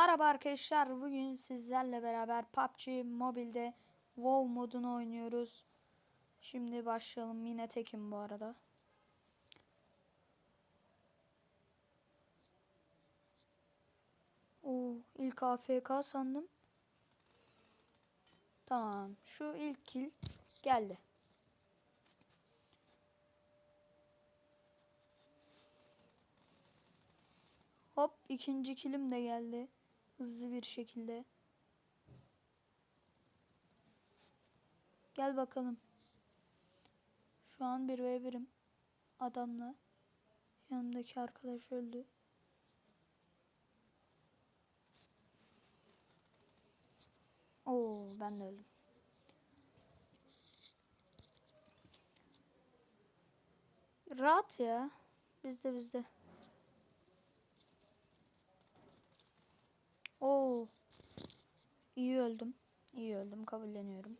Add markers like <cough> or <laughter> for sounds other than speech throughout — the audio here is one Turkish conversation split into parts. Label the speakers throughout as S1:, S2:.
S1: Merhaba arkadaşlar. Bugün sizlerle beraber PUBG Mobile'de WoW modunu oynuyoruz. Şimdi başlayalım. Yine tekim bu arada. Oo, ilk AFK sandım. Tamam. Şu ilk kill geldi. Hop ikinci kilim de geldi. Hızlı bir şekilde. Gel bakalım. Şu an bir ve birim adamla. Yanımdaki arkadaş öldü. Oo ben de öldüm. Rahat ya. Bizde bizde. Oo. İyi öldüm. İyi öldüm. Kabulleniyorum.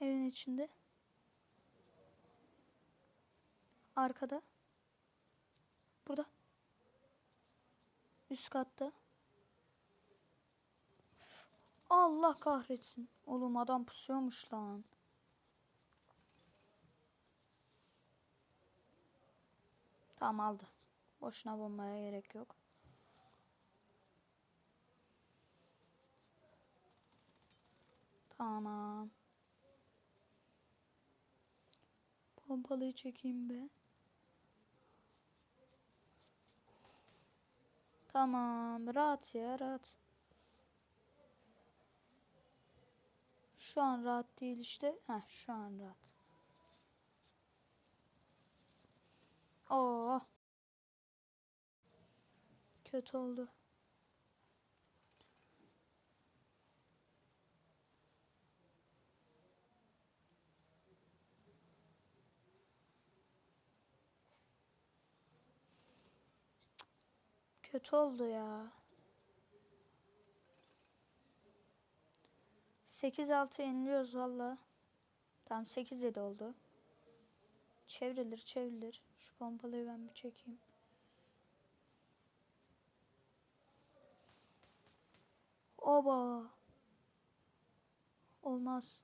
S1: Evin içinde. Arkada. Burada. Üst katta. Allah kahretsin. Oğlum adam pusuyormuş lan. Tamam aldı. Boşuna bombaya gerek yok. Tamam. Pompalıyı çekeyim be. Tamam. Rahat ya rahat. Şu an rahat değil işte. Heh şu an rahat. Oo. Kötü oldu. Kötü oldu ya. 8-6 yeniliyoruz valla. Tamam 8-7 oldu. Çevrilir çevrilir. Şu pompalıyı ben bir çekeyim. Oba. Olmaz.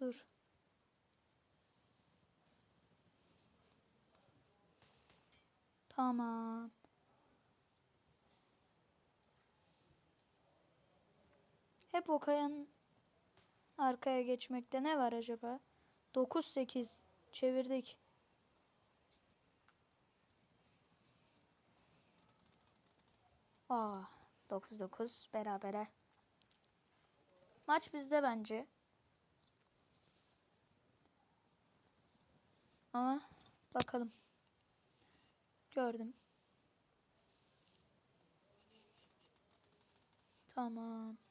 S1: Dur. Tamam. Hep o kayanın arkaya geçmekte ne var acaba? 9-8 çevirdik. Aa, 9-9 berabere. Maç bizde bence. Ama bakalım. Gördüm. Tamam.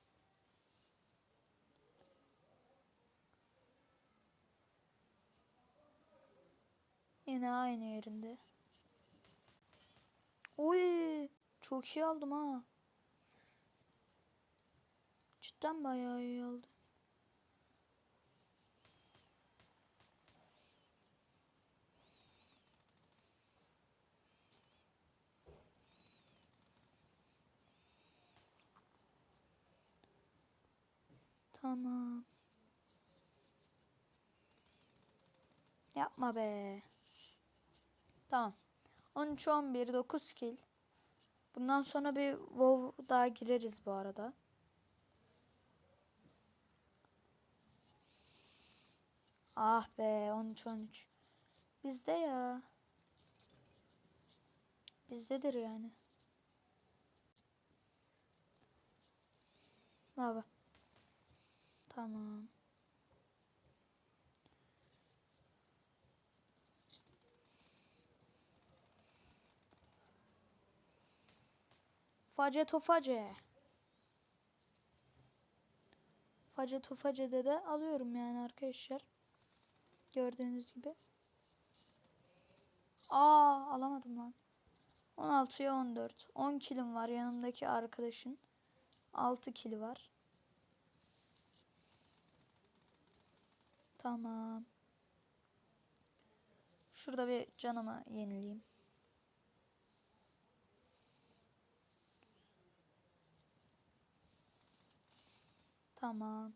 S1: Yine aynı yerinde. Oy, çok iyi aldım ha. Cidden bayağı iyi aldım. Tamam. Yapma be. Tamam. 13 11 9 kill. Bundan sonra bir WoW daha gireriz bu arada. Ah be 13 13. Bizde ya. Bizdedir yani. Baba. Tamam. Face toface. Face toface'de de alıyorum yani arkadaşlar. Gördüğünüz gibi. Aa alamadım lan. 16'ya 14. 10 kilim var yanımdaki arkadaşın. 6 kili var. Tamam. Şurada bir canımı yenileyim. Tamam.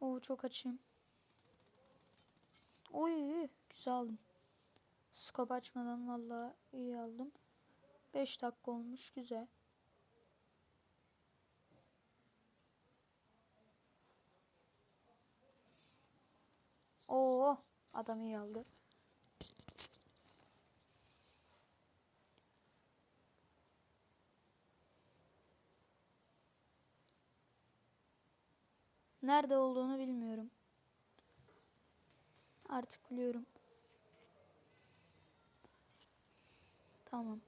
S1: Oo çok açım. Oy güzel aldım. Skop açmadan vallahi iyi aldım. 5 dakika olmuş güzel. Oo adam iyi aldı. Nerede olduğunu bilmiyorum. Artık biliyorum. Tamam.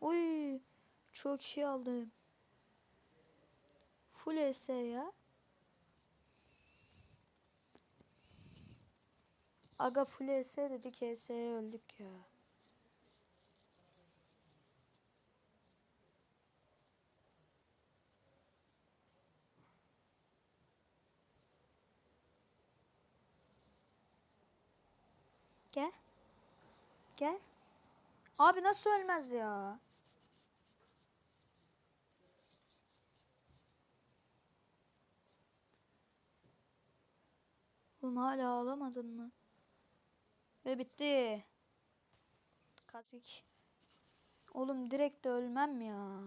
S1: Uy, çok iyi aldım. Full ES ya. Aga full ES dedik ES'ye öldük ya. Gel. Gel. Abi nasıl ölmez ya? Oğlum hala ağlamadın mı? Ve bitti. Katik. Oğlum direkt de ölmem ya.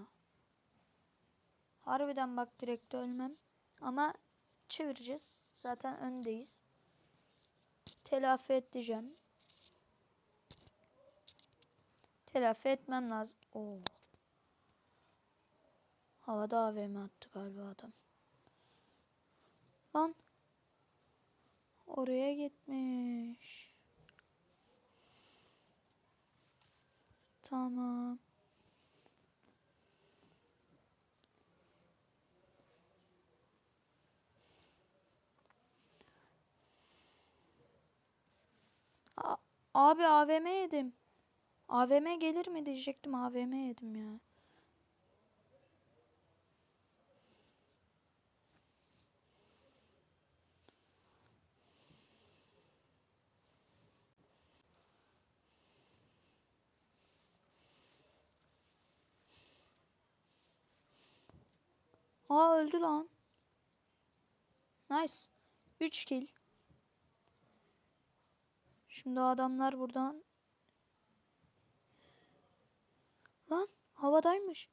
S1: Harbiden bak direkt de ölmem. Ama çevireceğiz. Zaten öndeyiz. Telafi edeceğim. Telafi etmem lazım. Oo. Havada AVM attı galiba adam. Lan. Oraya gitmiş. Tamam. Abi AVM yedim. AVM gelir mi diyecektim AVM yedim ya. Aa öldü lan. Nice. 3 kill. Şimdi adamlar buradan Lan havadaymış.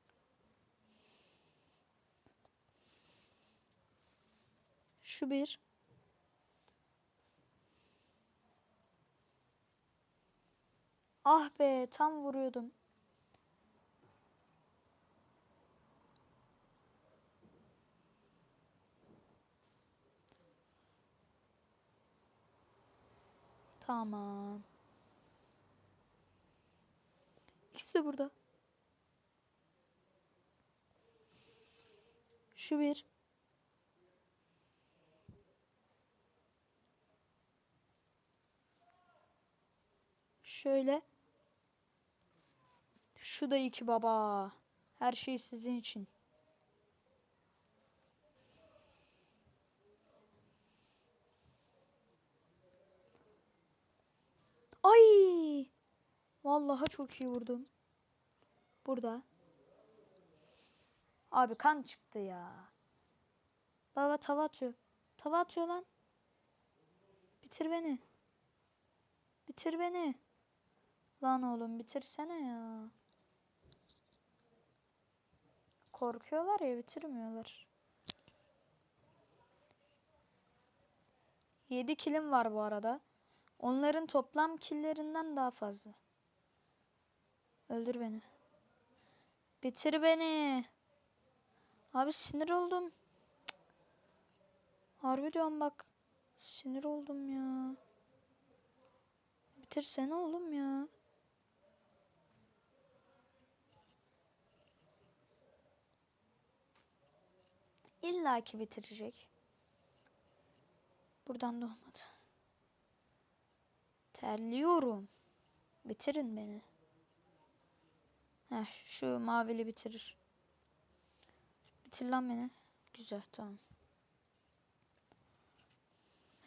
S1: Şu bir. Ah be tam vuruyordum. Tamam. İkisi de burada. Şu bir. Şöyle. Şu da iki baba. Her şey sizin için. Ay! Vallahi çok iyi vurdum. Burada. Abi kan çıktı ya. Baba tava atıyor. Tava atıyor lan. Bitir beni. Bitir beni. Lan oğlum bitirsene ya. Korkuyorlar ya bitirmiyorlar. 7 kilim var bu arada. Onların toplam killerinden daha fazla. Öldür beni. Bitir beni. Abi sinir oldum. Cık. Harbi diyorum bak. Sinir oldum ya. Bitirsene oğlum ya. İlla ki bitirecek. Buradan da olmadı. Terliyorum. Bitirin beni. Heh, şu mavili bitirir. Bitir lan beni. Güzel tamam.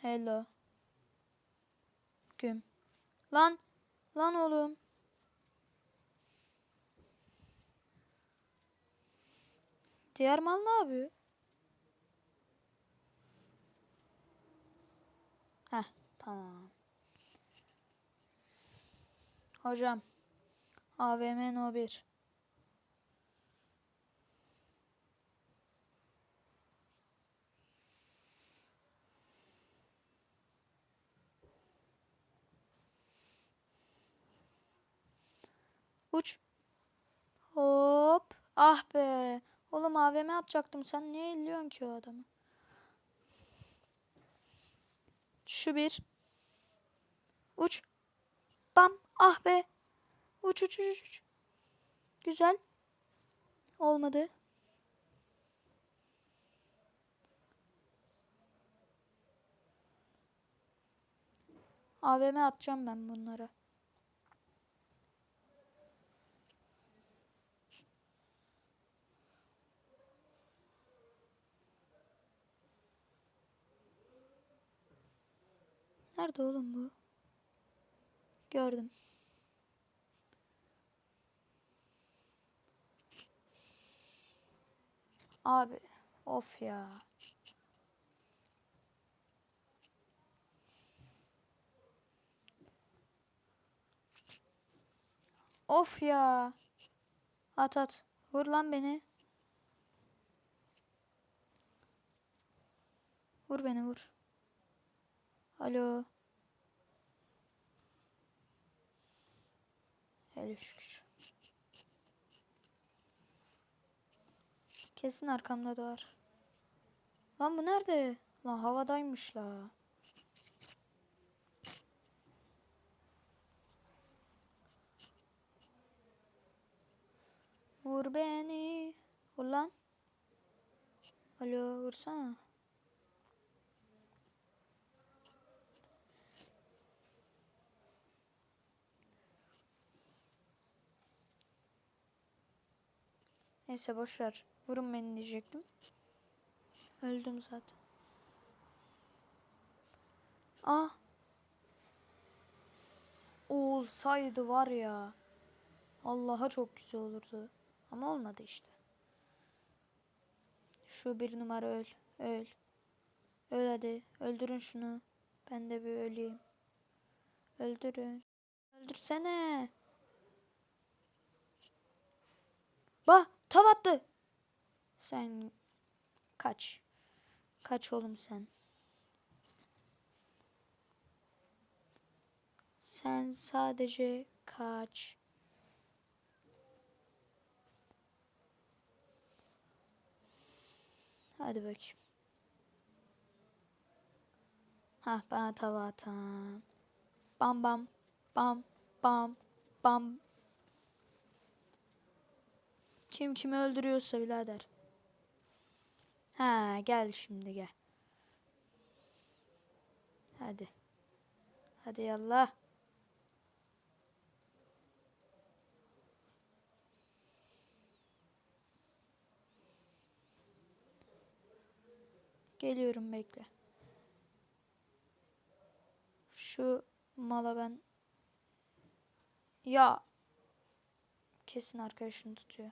S1: Hello. Güm. Lan. Lan oğlum. Diğer mal ne yapıyor? Heh tamam. Hocam. AVM No 1. Uç. Hop. Ah be. Oğlum AVM atacaktım. Sen niye elliyorsun ki o adamı? Şu bir. Uç. Bam. Ah be. Uç uç uç uç. Güzel. Olmadı. AVM atacağım ben bunlara. Nerede oğlum bu? Gördüm. Abi of ya. Of ya. At at. Vur lan beni. Vur beni vur. Alo. Hele şükür. Kesin arkamda da. Lan bu nerede? Lan havadaymış la. Vur beni. Vur lan. Alo vursana. Neyse boş ver. Vurun beni diyecektim. Öldüm zaten. Ah. Olsaydı var ya. Allah'a çok güzel olurdu. Ama olmadı işte. Şu bir numara öl. Öl. Öl hadi. Öldürün şunu. Ben de bir öleyim. Öldürün. Öldürsene. Bah tav attı. Sen kaç. Kaç oğlum sen. Sen sadece kaç. Hadi bakayım. Ha bana tava atan. Bam bam bam bam bam. Kim kimi öldürüyorsa birader. Ha gel şimdi gel. Hadi. Hadi yallah. Geliyorum bekle. Şu mala ben ya kesin arkadaşını tutuyor.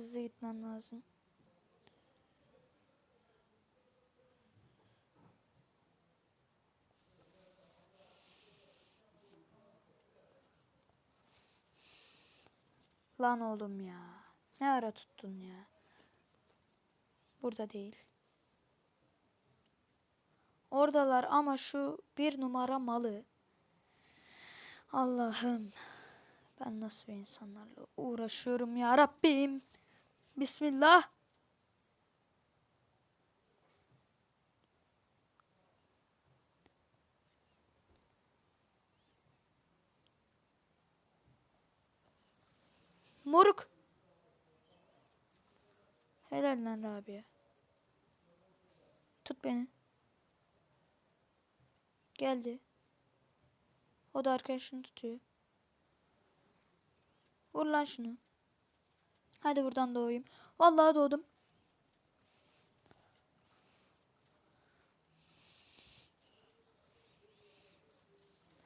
S1: Hızlı gitmem lazım. Lan oğlum ya. Ne ara tuttun ya? Burada değil. Oradalar ama şu bir numara malı. Allah'ım. Ben nasıl insanlarla uğraşıyorum ya Rabbim. Bismillah. Moruk. Helal lan Rabia. Tut beni. Geldi. O da arkadaşını tutuyor. Vur lan şunu. Hadi buradan doğayım. Vallahi doğdum.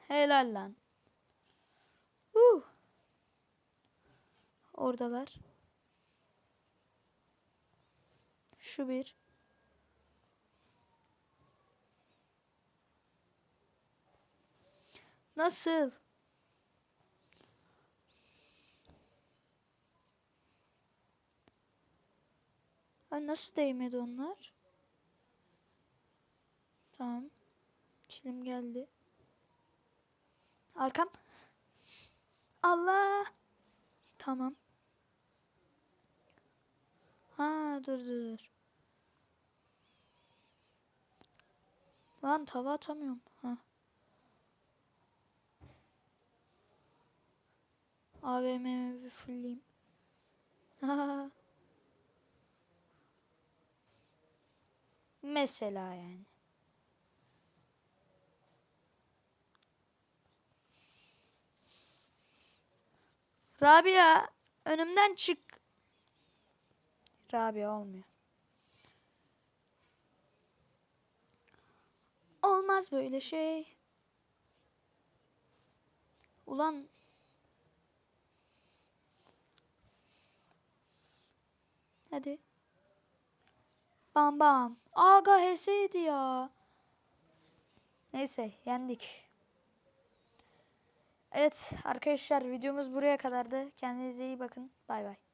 S1: Helal lan. Uh. Oradalar. Şu bir. Nasıl? Ay nasıl değmedi onlar? Tamam. Kilim geldi. Arkam. Allah. Tamam. Ha dur dur dur. Lan tava atamıyorum. Ha. AVM'mi bir fullleyeyim. Ha. <laughs> Mesela yani. Rabia önümden çık. Rabia olmuyor. Olmaz böyle şey. Ulan Hadi. Bam bam. Aga HS'ydi ya. Neyse yendik. Evet arkadaşlar videomuz buraya kadardı. Kendinize iyi bakın. Bay bay.